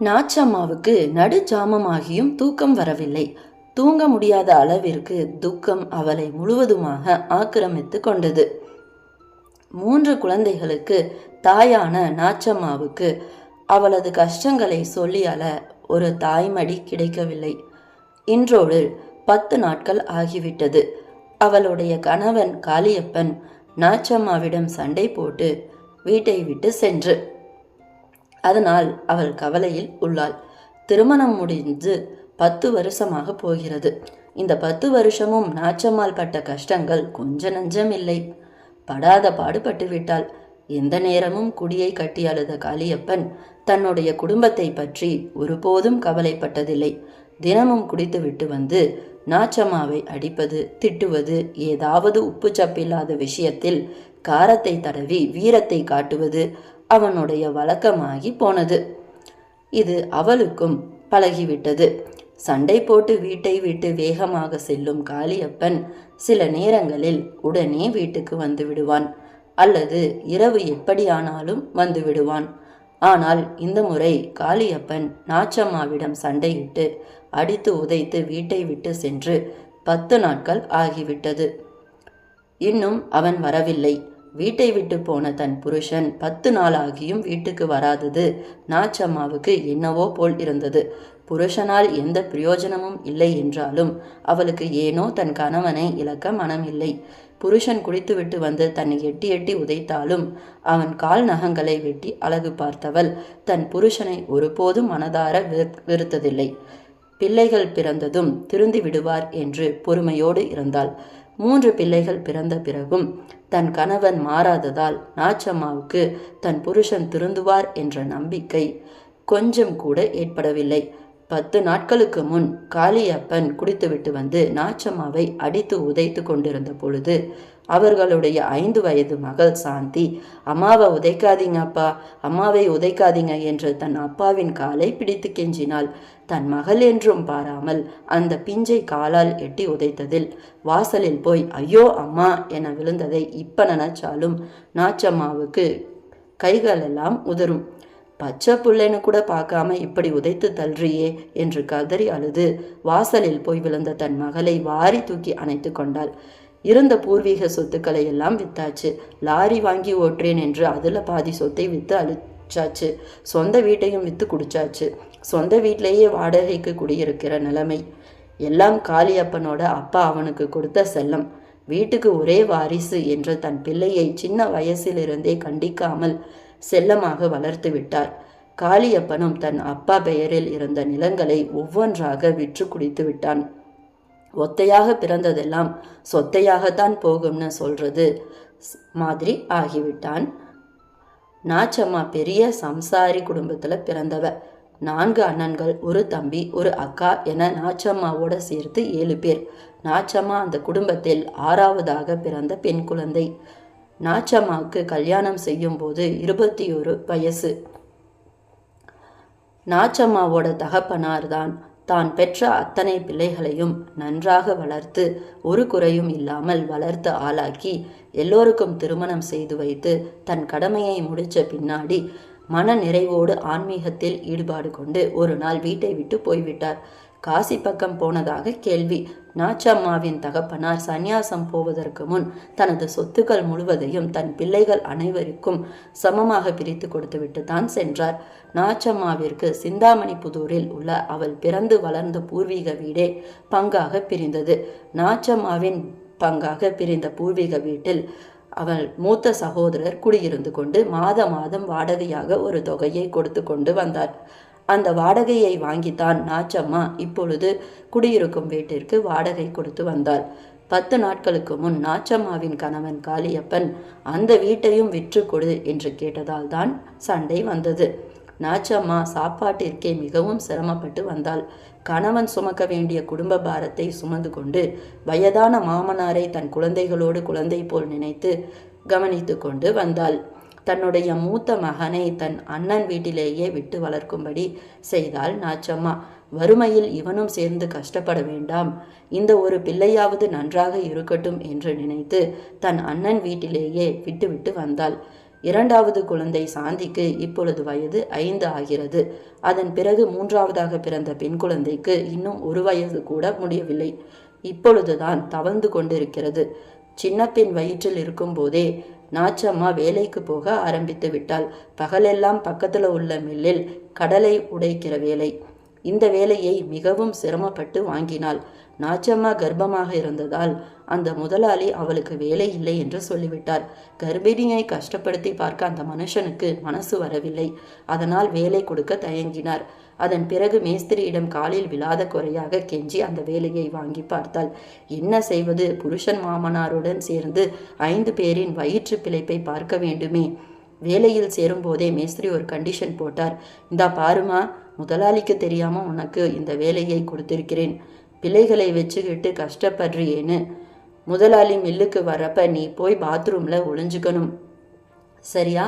நாச்சம்மாவுக்கு நடுஜாமமாகியும் தூக்கம் வரவில்லை. தூங்க முடியாத அளவிற்கு துக்கம் அவளை முழுவதுமாக ஆக்கிரமித்து கொண்டது. மூன்று குழந்தைகளுக்கு தாயான நாச்சம்மாவுக்கு அவளது கஷ்டங்களை சொல்லி அழ ஒரு தாய்மடி கிடைக்கவில்லை. இன்றோடு பத்து நாட்கள் ஆகிவிட்டது. அவளுடைய கணவன் காளியப்பன் நாச்சம்மாவிடம் சண்டை போட்டு வீட்டை விட்டு சென்று அதனால் அவள் கவலையில் உள்ளாள். திருமணம் முடிந்து பத்து வருஷமாக போகிறது. இந்த பத்து வருஷமும் நாச்சம்மாள் பட்ட கஷ்டங்கள் கொஞ்ச நஞ்சம் இல்லை. படாத பாடுபட்டு விட்டாள். எந்த நேரமும் குடியை கட்டி அழுத காளியப்பன் தன்னுடைய குடும்பத்தை பற்றி ஒருபோதும் கவலைப்பட்டதில்லை. தினமும் குடித்துவிட்டு வந்து நாச்சம்மாவை அடிப்பது திட்டுவது ஏதாவது உப்பு சப்பில்லாத விஷயத்தில் காரத்தை தடவி வீரத்தை காட்டுவது அவனுடைய வழக்கமாகி போனது. இது அவளுக்கும் பழகிவிட்டது. சண்டை போட்டு வீட்டை விட்டு வேகமாக செல்லும் காளியப்பன் சில நேரங்களில் உடனே வீட்டுக்கு வந்து விடுவான். அல்லது இரவு எப்படியானாலும் வந்து விடுவான். ஆனால் இந்த முறை காளியப்பன் நாச்சம்மாவிடம் சண்டையிட்டு அடித்து உதைத்து வீட்டை விட்டு சென்று பத்து நாட்கள் ஆகிவிட்டது. இன்னும் அவன் வரவில்லை. வீட்டை விட்டு போன தன் புருஷன் பத்து நாளாகியும் வீட்டுக்கு வராதது. நாச்சம்மாவுக்கு என்னவோ போல் இருந்தது. புருஷனால் எந்த பிரயோஜனமும் இல்லை என்றாலும் அவளுக்கு ஏனோ தன் கணவனை இழக்க மனமில்லை. புருஷன் குடித்துவிட்டு வந்து தன்னை எட்டி எட்டி உதைத்தாலும் அவன் கால் நகங்களை வெட்டி அழகு பார்த்தவள் தன் புருஷனை ஒருபோதும் மனதார வெறுத்ததில்லை. பிள்ளைகள் பிறந்ததும் திருந்தி விடுவார் என்று பொறுமையோடு இருந்தாள். மூன்று பிள்ளைகள் பிறந்த பிறகும் தன் கணவன் மாறாததால் நாச்சம்மாவுக்கு தன் புருஷன் திருந்துவார் என்ற நம்பிக்கை கொஞ்சம் கூட ஏற்படவில்லை. பத்து நாட்களுக்கு முன் காளியப்பன் குடித்துவிட்டு வந்து நாச்சம்மாவை அடித்து உதைத்து கொண்டிருந்த பொழுது அவர்களுடைய ஐந்து வயது மகள் சாந்தி. அம்மாவை உதைக்காதீங்க அப்பா அம்மாவை உதைக்காதீங்க என்று தன் அப்பாவின் காலை பிடித்து கெஞ்சினாள். தன் மகள் என்றும் பாராமல் அந்த பிஞ்சை காலால் எட்டி உதைத்ததில் வாசலில் போய் ஐயோ அம்மா என விழுந்ததை இப்ப நினைச்சாலும் நாச்சம்மாவுக்கு கைகளெல்லாம் உதறும். பச்சை புள்ளைன்னு கூட பார்க்காம இப்படி உதைத்து தள்ளுறியே என்று கதறி அழுது வாசலில் போய் விழுந்த தன் மகளை வாரி தூக்கி அணைத்து கொண்டாள். இருந்த பூர்வீக சொத்துக்களை எல்லாம் வித்தாச்சு. லாரி வாங்கி ஓட்டுறேன் என்று அதில் பாதி சொத்தை வித்து அழிச்சாச்சு. சொந்த வீட்டையும் வித்து குடிச்சாச்சு. சொந்த வீட்டிலேயே வாடகைக்கு குடியிருக்கிற நிலைமை. எல்லாம் காளியப்பனோட அப்பா அவனுக்கு கொடுத்த செல்லம். வீட்டுக்கு ஒரே வாரிசு என்ற தன் பிள்ளையை சின்ன வயசிலிருந்தே கண்டிக்காமல் செல்லமாக வளர்த்து விட்டார். காளியப்பனும் தன் அப்பா பெயரில் இருந்த நிலங்களை ஒவ்வொன்றாக விற்று குடித்து விட்டான். ஒத்தையாக பிறந்ததெல்லாம் சொத்தையாகத்தான் போகும்னு சொல்றது ஸ்- மாதிரி ஆகிவிட்டான். நாச்சம்மா பெரிய சம்சாரி குடும்பத்தில் பிறந்தவ. நான்கு அண்ணன்கள் ஒரு தம்பி ஒரு அக்கா என நாச்சம்மாவோட சேர்த்து ஏழு பேர். நாச்சம்மா அந்த குடும்பத்தில் ஆறாவதாக பிறந்த பெண் குழந்தை. நாச்சம்மாவுக்கு கல்யாணம் செய்யும் போது இருபத்தி ஒரு வயசு. நாச்சம்மாவோட தகப்பனார் தான் தான் பெற்ற அத்தனை பிள்ளைகளையும் நன்றாக வளர்த்து ஒரு குறையும் இல்லாமல் வளர்த்து ஆளாக்கி எல்லோருக்கும் திருமணம் செய்து வைத்து தன் கடமையை முடிச்ச பின்னாடி மன நிறைவோடு ஆன்மீகத்தில் ஈடுபாடு கொண்டு ஒரு நாள் வீட்டை விட்டு போய்விட்டார். காசி பக்கம் போனதாக கேள்வி. நாச்சம்மாவின் தகப்பனார் சந்நியாசம் போவதற்கு முன் தனது சொத்துக்கள் முழுவதையும் தன் பிள்ளைகள் அனைவருக்கும் சமமாக பிரித்து கொடுத்துவிட்டு தான் சென்றார். நாச்சம்மாவிற்கு சிந்தாமணி புதூரில் உள்ள அவள் பிறந்து வளர்ந்த பூர்வீக வீடே பங்காக பிரிந்தது. நாச்சம்மாவின் பங்காக பிரிந்த பூர்வீக வீட்டில் அவள் மூத்த சகோதரர் குடியிருந்து கொண்டு மாத மாதம் வாடகையாக ஒரு தொகையை கொடுத்து கொண்டு வந்தார். அந்த வாடகையை வாங்கித்தான் நாச்சம்மா இப்பொழுது குடியிருக்கும் வீட்டிற்கு வாடகை கொடுத்து வந்தாள். பத்து நாட்களுக்கு முன் நாச்சம்மாவின் கணவன் காளியப்பன் அந்த வீட்டையும் விற்று கொடு என்று கேட்டதால் தான் சண்டை வந்தது. நாச்சம்மா சாப்பாட்டிற்கே மிகவும் சிரமப்பட்டு வந்தாள். கணவன் சுமக்க வேண்டிய குடும்ப பாரத்தை சுமந்து கொண்டு வயதான மாமனாரை தன் குழந்தைகளோடு குழந்தை போல் நினைத்து கவனித்து கொண்டு வந்தாள். தன்னுடைய மூத்த மகனை தன் அண்ணன் வீட்டிலேயே விட்டு வளர்க்கும்படி செய்தாள் நாச்சம்மா. வறுமையில் இவனும் சேர்ந்து கஷ்டப்பட வேண்டாம். இந்த ஒரு பிள்ளையாவது நன்றாக இருக்கட்டும் என்று நினைத்து தன் அண்ணன் வீட்டிலேயே விட்டுவிட்டு வந்தாள். இரண்டாவது குழந்தை சாந்திக்கு இப்பொழுது வயது ஐந்து ஆகிறது. அதன் பிறகு மூன்றாவதாக பிறந்த பெண் குழந்தைக்கு இன்னும் ஒரு வயது கூட முடியவில்லை. இப்பொழுதுதான் தவழ்ந்து கொண்டிருக்கிறது. சின்ன பெண் வயிற்றில் இருக்கும்போதே நாச்சம்மா வேலைக்கு போக ஆரம்பித்து விட்டாள். பகலெல்லாம் பக்கத்தில் உள்ள மில்லில் கடலை உடைக்கிற வேலை. இந்த வேலையை மிகவும் சிரமப்பட்டு வாங்கினாள். நாச்சம்மா கர்ப்பமாக இருந்ததால் அந்த முதலாளி அவளுக்கு வேலை இல்லை என்று சொல்லிவிட்டார். கர்ப்பிணியை கஷ்டப்படுத்தி பார்க்க அந்த மனுஷனுக்கு மனசு வரவில்லை. அதனால் வேலை கொடுக்க தயங்கினார். அதன் பிறகு மேஸ்திரியிடம் காலில் விழாத குறையாக கெஞ்சி அந்த வேலையை வாங்கி பார்த்தாள். என்ன செய்வது? புருஷன் மாமனாருடன் சேர்ந்து ஐந்து பேரின் வயிற்று பிழைப்பை பார்க்க வேண்டுமே. வேலையில் சேரும்போதே மேஸ்திரி ஒரு கண்டிஷன் போட்டார். இந்தா பாருமா முதலாளிக்கு தெரியாம உனக்கு இந்த வேலையை கொடுத்திருக்கிறேன். பிள்ளைகளை வச்சுக்கிட்டு கஷ்டப்படுறியேன்னு. முதலாளி மில்லுக்கு வரப்ப நீ போய் பாத்ரூம்ல ஒளிஞ்சுக்கணும். சரியா?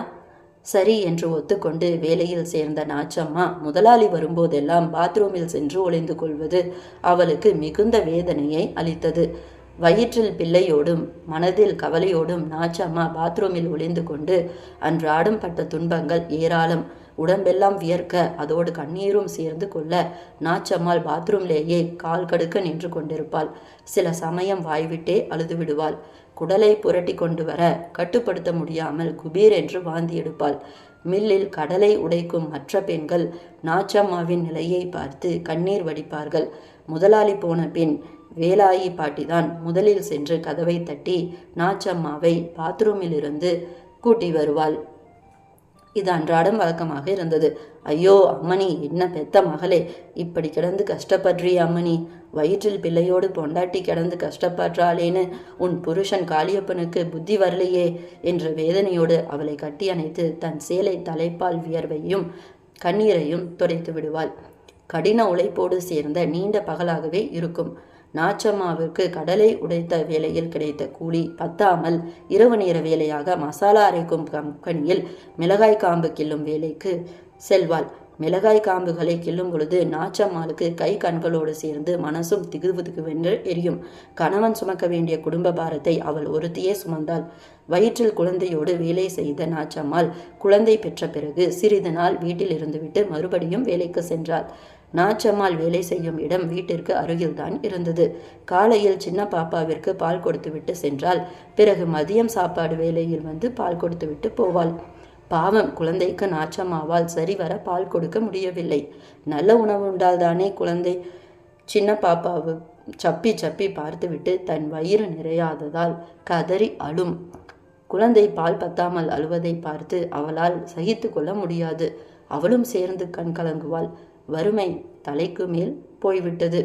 சரி என்று ஒத்துக்கொண்டு வேலையில் சேர்ந்த நாச்சம்மா முதலாளி வரும்போதெல்லாம் பாத்ரூமில் சென்று ஒளிந்து கொள்வது அவளுக்கு மிகுந்த வேதனையை அளித்தது. வயிற்றில் பிள்ளையோடும் மனதில் கவலையோடும் நாச்சம்மா பாத்ரூமில் ஒளிந்து கொண்டு அன்றாடம் பட்ட துன்பங்கள் ஏராளம். உடம்பெல்லாம் வியர்க்க அதோடு கண்ணீரும் சேர்ந்து கொள்ள நாச்சம்மாள் பாத்ரூம்லேயே கால் கடுக்க நின்று கொண்டிருப்பாள். சில சமயம் வாய்விட்டே அழுது விடுவாள். குடலை புரட்டி கொண்டு வர கட்டுப்படுத்த முடியாமல் குபீர் என்று வாந்தி எடுப்பாள். மில்லில் கடலை உடைக்கும் மற்ற பெண்கள் நாச்சம்மாவின் நிலையை பார்த்து கண்ணீர் வடிப்பார்கள். முதலாளி போன பின் வேலாயி பாட்டிதான் முதலில் சென்று கதவை தட்டி நாச்சம்மாவை பாத்ரூமிலிருந்து கூட்டி வருவாள். இது அன்றாடம் வழக்கமாக இருந்தது. ஐயோ அம்மணி என்ன பெத்த மகளே. இப்படி கிடந்து கஷ்டப்படுறிய அம்மணி வயிற்றில் பிள்ளையோடு பொண்டாட்டி கிடந்து கஷ்டப்படுறாளேன்னு உன் புருஷன் காளியப்பனுக்கு புத்தி வரலையே என்ற வேதனையோடு அவளை கட்டி அணைத்து தன் சேலை தலைப்பால் வியர்வையும் கண்ணீரையும் துடைத்து விடுவாள். கடின உழைப்போடு சேர்ந்த நீண்ட பகலாகவே இருக்கும். நாச்சம்மாவிற்கு கடலை உடைத்த வேலையில் கிடைத்த கூலி பத்தாமல் இரவு நேர வேலையாக மசாலா அரைக்கும் கம்பெனியில் மிளகாய் காம்பு கிள்ளும் வேலைக்கு செல்வாள். மிளகாய் காம்புகளை கிள்ளும் பொழுது நாச்சம்மாளுக்கு கை கண்களோடு சேர்ந்து மனசும் திகுதுகுவென்று எரியும். கணவன் சுமக்க வேண்டிய குடும்ப பாரத்தை அவள் ஒருத்தியே சுமந்தாள். வயிற்றில் குழந்தையோடு வேலை செய்த நாச்சம்மாள் குழந்தை பெற்ற பிறகு சிறிது நாள் வீட்டில் இருந்துவிட்டு மறுபடியும் வேலைக்கு சென்றாள். நாச்சம்மாள் வேலை செய்யும் இடம் வீட்டிற்கு அருகில்தான் இருந்தது. காலையில் சின்ன பாப்பாவிற்கு பால் கொடுத்துவிட்டு சென்றால் பிறகு மதியம் சாப்பாடு வேலையில் வந்து பால் கொடுத்துவிட்டு போவாள். பாவம் குழந்தைக்கு நாச்சம்மாவால் சரிவர பால் கொடுக்க முடியவில்லை. நல்ல உணவு உண்டால்தானே குழந்தை? சின்ன பாப்பாவு சப்பி சப்பி பார்த்துவிட்டு தன் வயிறு நிறையாததால் கதறி அழும். குழந்தை பால் பத்தாமல் அழுவதை பார்த்து அவளால் சகித்து கொள்ள முடியாது. அவளும் சேர்ந்து கண் கலங்குவாள். வறுமை தலைக்கு மேல் போய்விட்டது.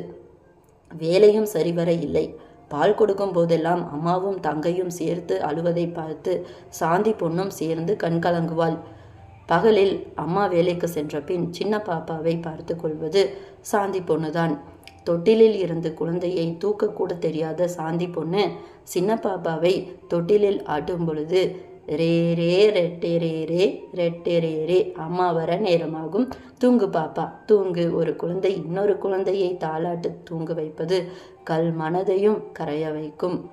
வேலையும் சரிவர இல்லை. பால் கொடுக்கும் போதெல்லாம் அம்மாவும் தங்கையும் சேர்த்து அழுவதை பார்த்து சாந்தி பொண்ணும் சேர்ந்து கண்கலங்குவாள் பகலில் அம்மா வேலைக்கு சென்ற பின் சின்ன பாப்பாவை பார்த்து கொள்வது சாந்தி பொண்ணுதான். தொட்டிலில் இருந்து குழந்தையை தூக்கக்கூட தெரியாத சாந்தி பொண்ணு சின்ன பாப்பாவை தொட்டிலில் ஆட்டும் பொழுது ரே ரே ரெட்டே ரே ரே ரெட்டே ரே ரே. அம்மா வர நேரமாகும். தூங்கு பாப்பா. தூங்கு. ஒரு குழந்தை இன்னொரு குழந்தையை தாளாட்டு தூங்க வைப்பது கல் மனதையும் கரைய வைக்கும்.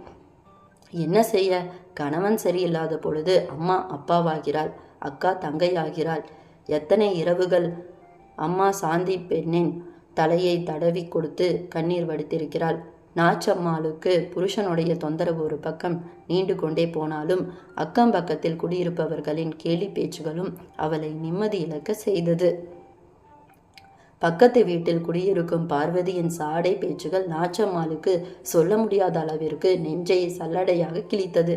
என்ன செய்ய? கணவன் சரியில்லாத பொழுது அம்மா அப்பாவாகிறாள். அக்கா தங்கையாகிறாள். எத்தனை இரவுகள்? அம்மா சாந்தி பெண்ணின் தலையை தடவி கொடுத்து கண்ணீர் வடித்திருக்கிறாள். நாச்சம்மாளுக்கு புருஷனுடைய தொந்தரவு ஒரு பக்கம் நீண்டு கொண்டே போனாலும் அக்கம் பக்கத்தில் குடியிருப்பவர்களின் கேலி பேச்சுகளும் அவளை நிம்மதி இழக்க செய்தது. பக்கத்து வீட்டில் குடியிருக்கும் பார்வதியின் சாடை பேச்சுகள் நாச்சம்மாளுக்கு சொல்ல முடியாத அளவிற்கு நெஞ்சை சல்லடையாக கிழித்தது.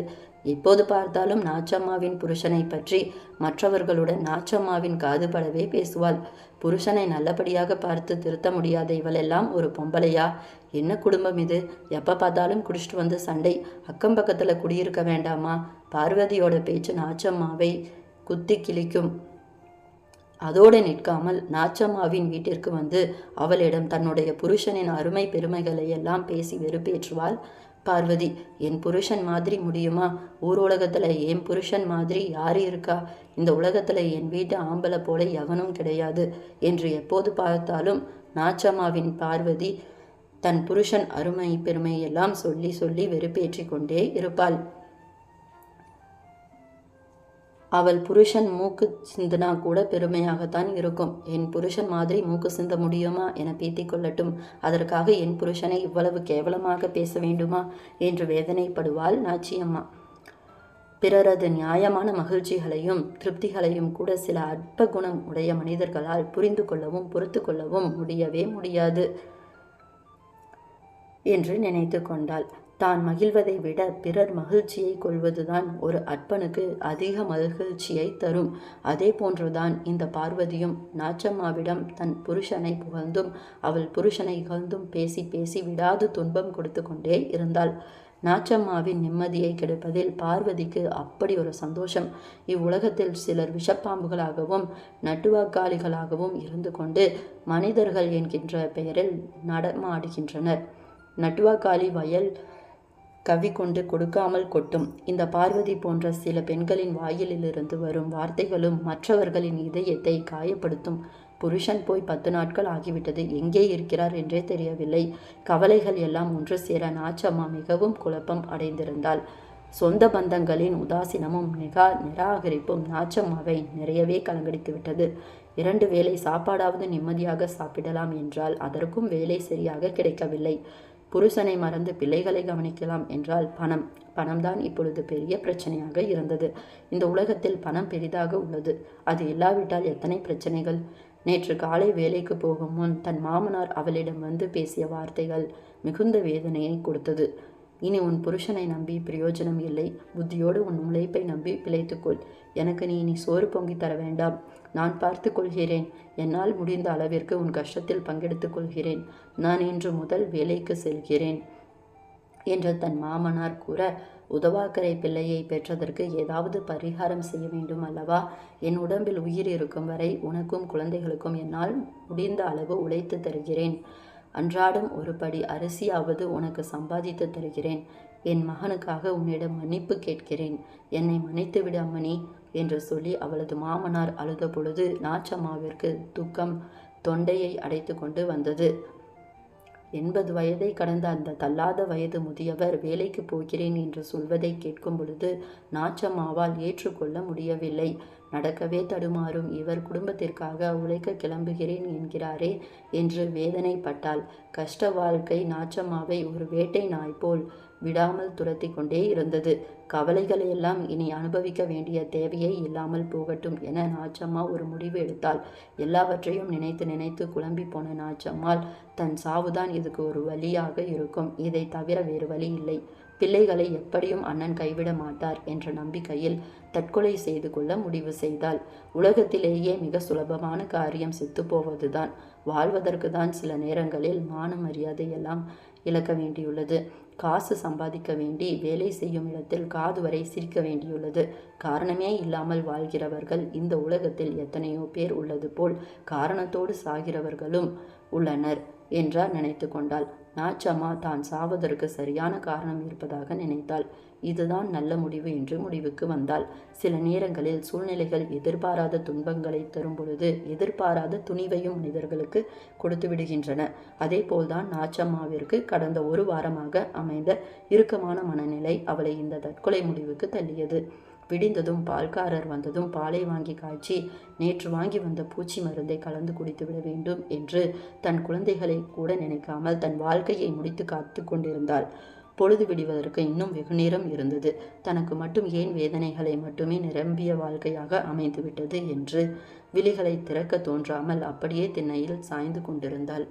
எப்போது பார்த்தாலும் நாச்சம்மாவின் புருஷனை பற்றி மற்றவர்களுடன் நாச்சம்மாவின் காதுபடவே பேசுவாள். புருஷனை நல்லபடியாக பார்த்து திருத்த முடியாத இவளெல்லாம் ஒரு பொம்பளையா? என்ன குடும்பம் இது? எப்போ பார்த்தாலும் குடிச்சிட்டு வந்து சண்டை. அக்கம் பக்கத்தில் குடியிருக்க வேண்டாமா? பார்வதியோட பேச்சு நாச்சம்மாவை குத்தி கிழிக்கும். அதோடு நிற்காமல் நாச்சம்மாவின் வீட்டிற்கு வந்து அவளிடம் தன்னுடைய புருஷனின் அருமை பெருமைகளை எல்லாம் பேசி வெறுப்பேற்றுவாள். பார்வதி என் புருஷன் மாதிரி முடியுமா? ஊர் உலகத்தில் என் புருஷன் மாதிரி யார் இருக்கா? இந்த உலகத்தில் என் வீட்டு ஆம்பளை போல எவனும் கிடையாது என்று எப்போது பார்த்தாலும் நாச்சம்மாவின் பார்வதி தன் புருஷன் அருமை பெருமை எல்லாம் சொல்லி சொல்லி வெறுப்பேற்றி கொண்டே இருப்பாள். அவள் புருஷன் மூக்கு சிந்தினா கூட பெருமையாகத்தான் இருக்கும். என் புருஷன் மாதிரி மூக்கு சிந்த முடியுமா என பீத்திக் கொள்ளட்டும். அதற்காக என் புருஷனை இவ்வளவு கேவலமாக பேச வேண்டுமா என்று வேதனைப்படுவாள் நாச்சியம்மா. பிறரது நியாயமான மகிழ்ச்சிகளையும் திருப்திகளையும் கூட சில அற்ப குணம் உடைய மனிதர்களால் புரிந்து கொள்ளவும் பொறுத்து கொள்ளவும் முடியவே முடியாது. என்று நினைத்து கொண்டாள். தான் மகிழ்வதை விட பிறர் மகிழ்ச்சியை கொள்வதுதான் ஒரு அற்பனுக்கு அதிக மகிழ்ச்சியை தரும். அதே போன்றுதான் இந்த பார்வதியும் நாச்சம்மாவிடம் தன் புருஷனை புகழ்ந்தும் அவள் புருஷனை இகழ்ந்தும் பேசி பேசி விடாது துன்பம் கொடுத்து கொண்டே இருந்தாள். நாச்சம்மாவின் நிம்மதியை கெடுப்பதில் பார்வதிக்கு அப்படி ஒரு சந்தோஷம். இவ்வுலகத்தில் சிலர் விஷப்பாம்புகளாகவும் நட்டுவாக்காளிகளாகவும் இருந்து கொண்டு மனிதர்கள் என்கின்ற பெயரில் நடமாடுகின்றனர். நட்டுவாக்காளி வயல் கவி கொண்டு கொடுக்காமல் கொட்டும். இந்த பார்வதி போன்ற சில பெண்களின் வாயிலிலிருந்து வரும் வார்த்தைகளும் மற்றவர்களின் இதயத்தை காயப்படுத்தும். புருஷன் போய் பத்து நாட்கள் ஆகிவிட்டது. எங்கே இருக்கிறார் என்றே தெரியவில்லை. கவலைகள் எல்லாம் ஒன்று சேர நாச்சம்மா மிகவும் குழப்பம் அடைந்திருந்தாள். சொந்த பந்தங்களின் உதாசீனமும் நிகா நிராகரிப்பும் நாச்சம்மாவை நிறையவே கலங்கடித்து விட்டது இரண்டு வேளை சாப்பாடாவது நிம்மதியாக சாப்பிடலாம் என்றால் அதற்கும் வேலை சரியாக கிடைக்கவில்லை. புருஷனை மறந்து பிள்ளைகளை கவனிக்கலாம் என்றால் பணம் பணம்தான் இப்பொழுது பெரிய பிரச்சனையாக இருந்தது. இந்த உலகத்தில் பணம் பெரிதாக உள்ளது. அது இல்லாவிட்டால் எத்தனை பிரச்சனைகள்? நேற்று காலை வேலைக்கு போகும் முன் தன் மாமனார் அவளிடம் வந்து பேசிய வார்த்தைகள் மிகுந்த வேதனையை கொடுத்தது. இனி உன் புருஷனை நம்பி பிரயோஜனம் இல்லை. புத்தியோடு உன் உழைப்பை நம்பி பிழைத்துக்கொள். எனக்கு நீ இனி சோறு பொங்கி தர வேண்டாம். நான் பார்த்து கொள்கிறேன். என்னால் முடிந்த அளவிற்கு உன் கஷ்டத்தில் பங்கெடுத்துக் கொள்கிறேன். நான் இன்று முதல் வேலைக்கு செல்கிறேன் என்று தன் மாமனார் கூற உதவாக்கரை பிள்ளையை பெற்றதற்கு ஏதாவது பரிகாரம் செய்ய வேண்டும் அல்லவா? என் உடம்பில் உயிர் இருக்கும் வரை உனக்கும் குழந்தைகளுக்கும் என்னால் முடிந்த அளவு உழைத்து தருகிறேன். அன்றாடம் ஒரு படி அரிசியாவது உனக்கு சம்பாதித்து தருகிறேன். என் மகனுக்காக உன்னிடம் மன்னிப்பு கேட்கிறேன். என்னை மன்னித்து விடு அம்மணி என்று சொல்லி அவளது மாமனார் அழுத பொழுது நாச்சம்மாவிற்கு துக்கம் தொண்டையை அடைத்து கொண்டு வந்தது. எண்பது வயதை கடந்த அந்த தள்ளாத வயது முதியவர் வேலைக்கு போகிறேன் என்று சொல்வதை கேட்கும் பொழுது நாச்சம்மாவால் ஏற்றுக்கொள்ள முடியவில்லை. நடக்கவே தடுமாறும் இவர் குடும்பத்திற்காக உழைக்க கிளம்புகிறேன் என்கிறாரே என்று வேதனைப்பட்டாள். கஷ்ட வாழ்க்கை நாச்சம்மாவை ஒரு வேட்டை நாய் போல் விடாமல் துரத்தி கொண்டே இருந்தது. கவலைகளையெல்லாம் இனி அனுபவிக்க வேண்டிய தேவையே இல்லாமல் போகட்டும் என நாச்சம்மா ஒரு முடிவு எடுத்தாள். எல்லாவற்றையும் நினைத்து நினைத்து குழம்பி போன நாச்சம்மாள் தன் சாவுதான் இதுக்கு ஒரு வழியாக இருக்கும். இதை தவிர வேறு வழி இல்லை. பிள்ளைகளை எப்படியும் அண்ணன் கைவிட மாட்டார் என்ற நம்பிக்கையில் தற்கொலை செய்து கொள்ள முடிவு செய்தாள். உலகத்திலேயே மிக சுலபமான காரியம் செத்துப்போவதுதான் வாழ்வதற்கு தான் சில நேரங்களில் மான மரியாதை எல்லாம் இழக்க வேண்டியுள்ளது. காசு சம்பாதிக்க வேண்டி வேலை செய்யும் இடத்தில் காது வரை சிரிக்க வேண்டியுள்ளது. காரணமே இல்லாமல் வாழ்கிறவர்கள் இந்த உலகத்தில் எத்தனையோ பேர் உள்ளது போல் காரணத்தோடு சாகிறவர்களும் உள்ளனர் என்றார் நினைத்து கொண்டாள். நாச்சம்மா தான் சாவதற்கு சரியான காரணம் இருப்பதாக நினைத்தாள். இதுதான் நல்ல முடிவு என்று முடிவுக்கு வந்தாள். சில நேரங்களில் சூழ்நிலைகள் எதிர்பாராத துன்பங்களை தரும் பொழுது எதிர்பாராத துணிவையும் மனிதர்களுக்கு கொடுத்து விடுகின்றன. அதே போல்தான் நாச்சம்மாவிற்கு கடந்த ஒரு வாரமாக அமைந்த இறுக்கமான மனநிலை அவளை இந்த தற்கொலை முடிவுக்கு தள்ளியது. விடிந்ததும் பால்காரர் வந்ததும் பாலை வாங்கி காய்ச்சி நேற்று வாங்கி வந்த பூச்சி மருந்தை கலந்து குடித்து விட வேண்டும் என்று தன் குழந்தைகளை கூட நினைக்காமல் தன் வாழ்க்கையை முடித்து காத்து கொண்டிருந்தாள். பொழுது விடுவதற்கு இன்னும் வெகு நேரம் இருந்தது. தனக்கு மட்டும் ஏன் வேதனைகளை மட்டுமே நிரம்பிய வாழ்க்கையாக அமைந்துவிட்டது என்று விழிகளை திறக்க தோன்றாமல் அப்படியே திண்ணையில் சாய்ந்து கொண்டிருந்தாள்.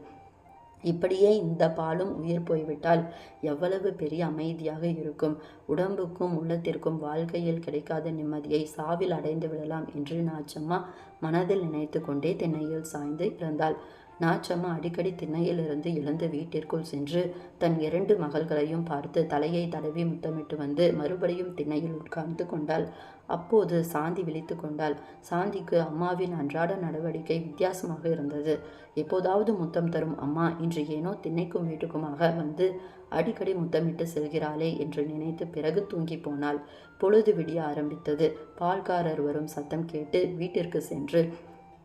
இப்படியே இந்த பாலும் உயிர் போய்விட்டால் எவ்வளவு பெரிய அமைதியாக இருக்கும். உடம்புக்கும் உள்ளத்திற்கும் வாழ்க்கையில் கிடைக்காத நிம்மதியை சாவில் அடைந்து விடலாம் என்று நாச்சம்மா மனதில் நினைத்து கொண்டே திண்ணையில் சாய்ந்து இருந்தாள் நாச்சம்மா அடிக்கடி திண்ணையிலிருந்து எழுந்து வீட்டிற்குள் சென்று தன் இரண்டு மகள்களையும் பார்த்து தலையை தடவி முத்தமிட்டு வந்து மறுபடியும் திண்ணையில் உட்கார்ந்து கொண்டாள். அப்போது சாந்தி விழித்து கொண்டாள். சாந்திக்கு அம்மாவின் அன்றாட நடவடிக்கை வித்தியாசமாக இருந்தது. எப்போதாவது முத்தம் தரும் அம்மா இன்று ஏனோ திண்ணைக்கும் வீட்டுக்குமாக வந்து அடிக்கடி முத்தமிட்டு செல்கிறாளே என்று நினைத்து பிறகு தூங்கி போனாள். பொழுது விடிய ஆரம்பித்தது. பால்காரர் வரும் சத்தம் கேட்டு வீட்டிற்கு சென்று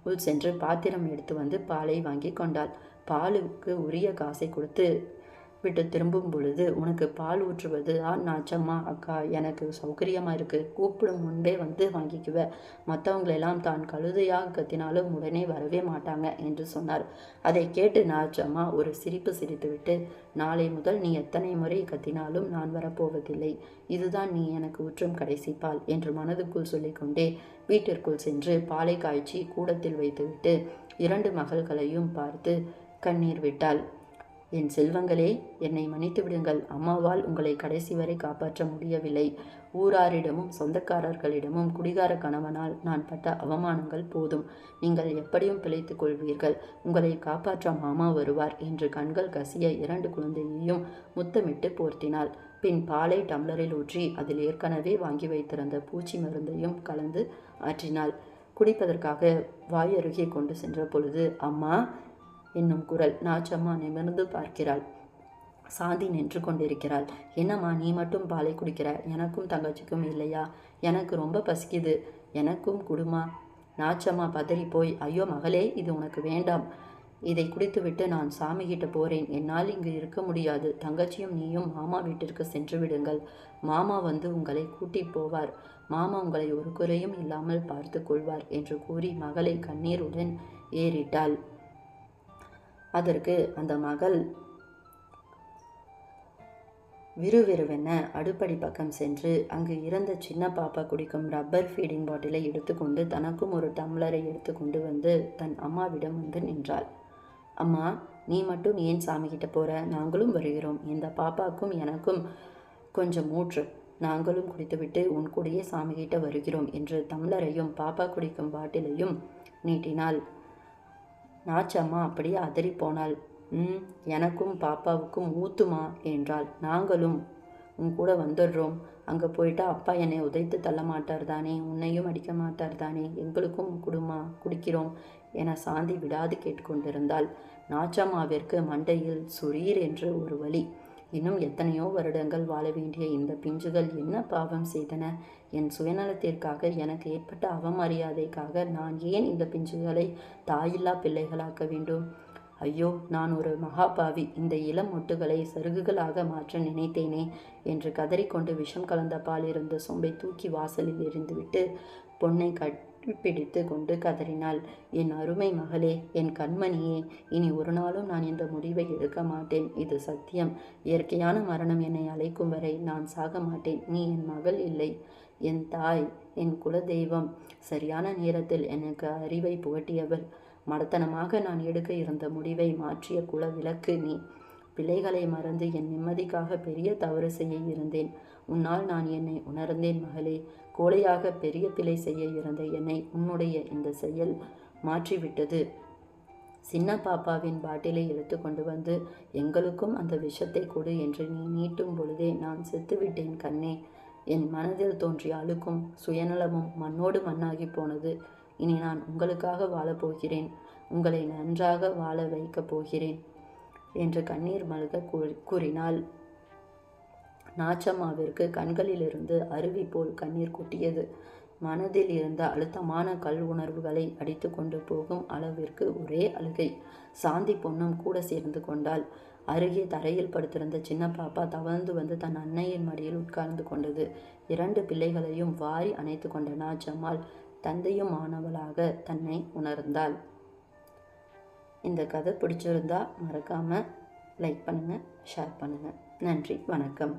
உள் சென்று பாத்திரம் எடுத்து வந்து பாலை வாங்கி கொண்டாள். பாலுக்கு உரிய காசை கொடுத்து விட்டு திரும்பும் பொழுது உனக்கு பால் ஊற்றுவது ஆ நாச்சம்மா அக்கா. எனக்கு சௌகரியமாக இருக்குது கூப்பிடும் முன்பே வந்து வாங்கிக்குவ. மற்றவங்களெல்லாம் தான் கழுதையாக கத்தினாலும் உடனே வரவே மாட்டாங்க என்று சொன்னார். அதை கேட்டு நாச்சம்மா ஒரு சிரிப்பு சிரித்துவிட்டு நாளை முதல் நீ எத்தனை முறை கத்தினாலும் நான் வரப்போவதில்லை. இதுதான் நீ எனக்கு ஊற்றும் கடைசி பால் என்று மனதுக்குள் சொல்லிக்கொண்டே வீட்டிற்குள் சென்று பாலை காய்ச்சி கூடத்தில் வைத்துவிட்டு இரண்டு மகள்களையும் பார்த்து கண்ணீர் விட்டாள். என் செல்வங்களே என்னை மன்னித்து விடுங்கள். அம்மாவால் உங்களை கடைசி வரை காப்பாற்ற முடியவில்லை. ஊராரிடமும் சொந்தக்காரர்களிடமும் குடிகார கணவனால் நான் பட்ட அவமானங்கள் போதும். நீங்கள் எப்படியும் பிழைத்துக் கொள்வீர்கள். உங்களை காப்பாற்ற மாமா வருவார் என்று கண்கள் கசிய இரண்டு குழந்தையையும் முத்தமிட்டு போர்த்தினாள். பின் பாலை டம்ளரில் ஊற்றி அதில் ஏற்கனவே வாங்கி வைத்திருந்த பூச்சி மருந்தையும் கலந்து ஆற்றினாள். குடிப்பதற்காக வாய் அருகே கொண்டு சென்ற பொழுது அம்மா என்னும் குரல் நாச்சம்மா நிமிர்ந்து பார்க்கிறாள். சாந்தி நின்று கொண்டிருக்கிறாள். என்னம்மா நீ மட்டும் பாலை குடிக்கிற? எனக்கும் தங்கச்சிக்கும் இல்லையா? எனக்கு ரொம்ப பசிக்குது. எனக்கும் குடுமா? நாச்சம்மா பதறி போய் ஐயோ மகளே இது உனக்கு வேண்டாம். இதை குடித்துவிட்டு நான் சாமி கிட்ட போறேன். என்னால் இங்கு இருக்க முடியாது. தங்கச்சியும் நீயும் மாமா வீட்டிற்கு சென்று விடுங்கள். மாமா வந்து உங்களை கூட்டி போவார். மாமா உங்களை ஒரு குறையும் இல்லாமல் பார்த்து கொள்வார் என்று கூறி மகளை கண்ணீருடன் ஏறிட்டாள். அதற்கு அந்த மகள் விறுவிறுவென அடுப்படி பக்கம் சென்று அங்கு இறந்த சின்ன பாப்பா குடிக்கும் ரப்பர் ஃபீடிங் பாட்டிலை எடுத்துக்கொண்டு தனக்கும் ஒரு டம்ளரை எடுத்துக்கொண்டு வந்து தன் அம்மாவிடம் வந்து நின்றாள். அம்மா நீ மட்டும் ஏன் சாமி கிட்ட போற? நாங்களும் வருகிறோம். இந்த பாப்பாக்கும் எனக்கும் கொஞ்சம் ஊற்று நாங்களும் குடித்துவிட்டு உன் கூடயே சாமி கிட்ட வருகிறோம் என்று டம்ளரையும் பாப்பா குடிக்கும் பாட்டிலையும் நீட்டினாள். நாச்சம்மா அப்படியே அதறி போனாள். ம் எனக்கும் பாப்பாவுக்கும் ஊத்துமா? என்றாள். நாங்களும். உன் கூட வந்துடுறோம். அங்கே போயிட்டா அப்பா என்னை உதைத்து தள்ள மாட்டார் தானே? உன்னையும் அடிக்க மாட்டார் தானே? எங்களுக்கும் குடுமா? குடிக்கிறோம் என சாந்தி விடாது கேட்டுக்கொண்டிருந்தாள். நாச்சம்மாவிற்கு மண்டையில் சுரீர் என்று ஒரு வழி இன்னும் எத்தனையோ வருடங்கள் வாழ வேண்டிய இந்த பிஞ்சுகள் என்ன பாவம் செய்தன? என் சுயநலத்திற்காக எனக்கு ஏற்பட்ட அவமரியாதைக்காக நான் ஏன் இந்த பிஞ்சுகளை தாயில்லா பிள்ளைகளாக்க வேண்டும்? ஐயோ நான் ஒரு மகாபாவி. இந்த இளம் மொட்டுகளை சருகுகளாக மாற்ற நினைத்தேனே என்று கதறிக்கொண்டு விஷம் கலந்த பால் இருந்த சொம்பை தூக்கி வாசலில் எறிந்துவிட்டு பொன்னை பிடித்து கொண்டு கதறினாள். என் அருமை மகளே என் கண்மணியே இனி ஒரு நாளும் நான் இந்த முடிவை எடுக்க மாட்டேன். இது சத்தியம். இயற்கையான மரணம் என்னை அழைக்கும் வரை நான் சாக மாட்டேன். நீ என் மகள் இல்லை. என் தாய் என் குலதெய்வம். சரியான நேரத்தில் எனக்கு அறிவை புகட்டியவள் மடத்தனமாக நான் எடுக்க இருந்த முடிவை மாற்றிய குல விளக்கு நீ. பிள்ளைகளை மறந்து என் நிம்மதிக்காக பெரிய தவறு செய்ய இருந்தேன். உன்னால் நான் என்னை உணர்ந்தேன் மகளே. கோழையாக பெரிய பிழை செய்ய இருந்த என்னை உன்னுடைய இந்த செயல் மாற்றிவிட்டது. சின்ன பாப்பாவின் பாட்டிலை எடுத்துக்கொண்டு வந்து எங்களுக்கும் அந்த விஷத்தை கொடு என்று நீ நீட்டும் பொழுதே நான் செத்துவிட்டேன் கண்ணே. என் மனதில் தோன்றிய அழுக்கும் சுயநலமும் மண்ணோடு மண்ணாகி போனது. இனி நான் உங்களுக்காக வாழப்போகிறேன் உங்களை நன்றாக வாழ வைக்கப் போகிறேன் என்று கண்ணீர் மல்க கூறினாள். நாச்சம்மாவிற்கு கண்களிலிருந்து அருவி போல் கண்ணீர் கொட்டியது. மனதில் இருந்த அழுத்தமான கல் உணர்வுகளை அடித்து கொண்டு போகும் அளவிற்கு ஒரே அழுகை. சாந்தி பொண்ணும் கூட சேர்ந்து கொண்டாள். அருகே தரையில் படுத்திருந்த சின்ன பாப்பா தவழ்ந்து வந்து தன் அன்னையின் மடியில் உட்கார்ந்து கொண்டது. இரண்டு பிள்ளைகளையும் வாரி அணைத்து கொண்ட நாச்சம்மாள் தந்தையும் மாணவளாக தன்னை உணர்ந்தாள். இந்த கதை பிடிச்சிருந்தா மறக்காமல் லைக் பண்ணுங்கள் ஷேர் பண்ணுங்கள் நன்றி வணக்கம்.